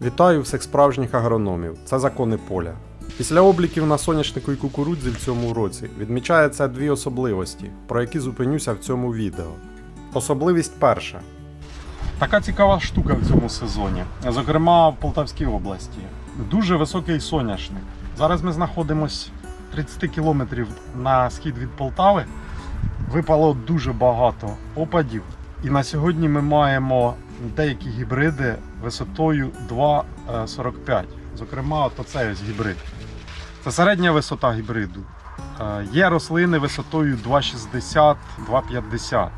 Вітаю всіх справжніх агрономів. Це закони поля. Після обліків на соняшнику і кукурудзі в цьому році відмічається дві особливості, про які зупинюся в цьому відео. Особливість перша. Така цікава штука в цьому сезоні, зокрема в Полтавській області. Дуже високий соняшник. Зараз ми знаходимося 30 кілометрів на схід від Полтави. Випало дуже багато опадів. І на сьогодні ми маємо деякі гібриди висотою 2,45. Зокрема, от оцей ось гібрид. Це середня висота гібриду. Е, Є рослини висотою 2,60-2,50.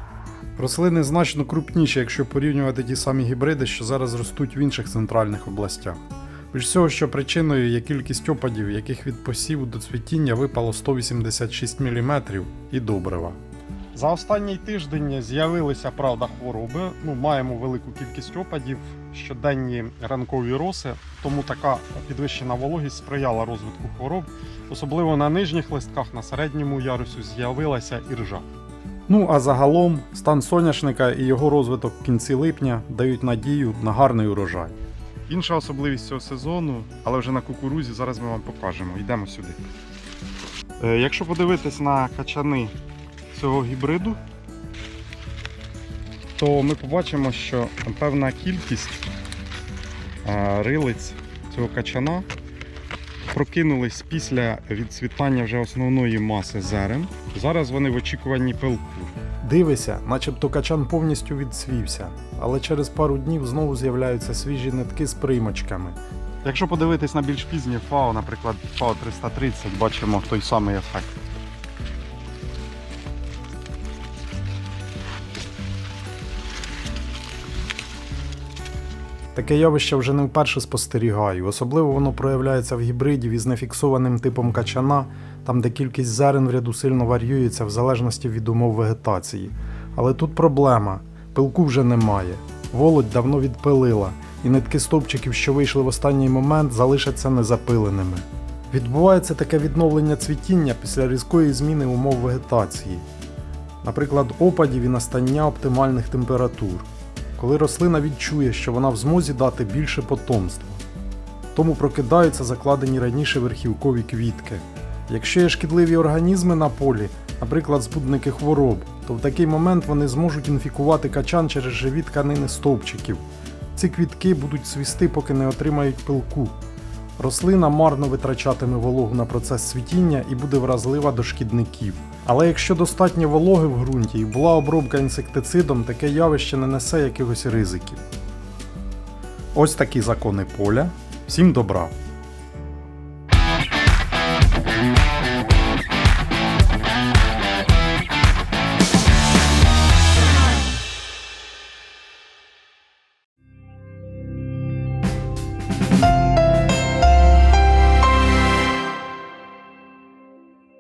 Рослини значно крупніші, якщо порівнювати ті самі гібриди, що зараз ростуть в інших центральних областях. Більш всього, що причиною є кількість опадів, яких від посіву до цвітіння випало 186 мм і добрива. За останній тиждень з'явилися правда хвороби. Ну, маємо велику кількість опадів, щоденні ранкові роси, тому така підвищена вологість сприяла розвитку хвороб. Особливо на нижніх листках, на середньому ярусі з'явилася іржа. Ну а загалом стан соняшника і його розвиток в кінці липня дають надію на гарний урожай. Інша особливість цього сезону, але вже на кукурузі, зараз ми вам покажемо. Йдемо сюди. Е, Якщо подивитись на качани цього гібриду, то ми побачимо, що певна кількість рилиць цього качана прокинулись після відцвітання вже основної маси зерен. Зараз вони в очікуванні пилку. Дивися, начебто качан повністю відцвівся, але через пару днів знову з'являються свіжі нитки з примочками. Якщо подивитись на більш пізнє ФАО, наприклад, ФАО 330, бачимо той самий ефект. Таке явище вже не вперше спостерігаю. Особливо воно проявляється в гібридів із нефіксованим типом качана, там де кількість зерен в ряду сильно варіюється в залежності від умов вегетації. Але тут проблема: пилку вже немає. Володь давно відпилила, і нитки стовпчиків, що вийшли в останній момент, залишаться незапиленими. Відбувається таке відновлення цвітіння після різкої зміни умов вегетації, наприклад, опадів і настання оптимальних температур коли рослина відчує, що вона в змозі дати більше потомства. Тому прокидаються закладені раніше верхівкові квітки. Якщо є шкідливі організми на полі, наприклад, збудники хвороб, то в такий момент вони зможуть інфікувати качан через живі тканини стовпчиків. Ці квітки будуть свісти, поки не отримають пилку. Рослина марно витрачатиме вологу на процес цвітіння і буде вразлива до шкідників. Але якщо достатньо вологи в ґрунті і була обробка інсектицидом, таке явище не несе якихось ризиків. Ось такі закони поля. Всім добра!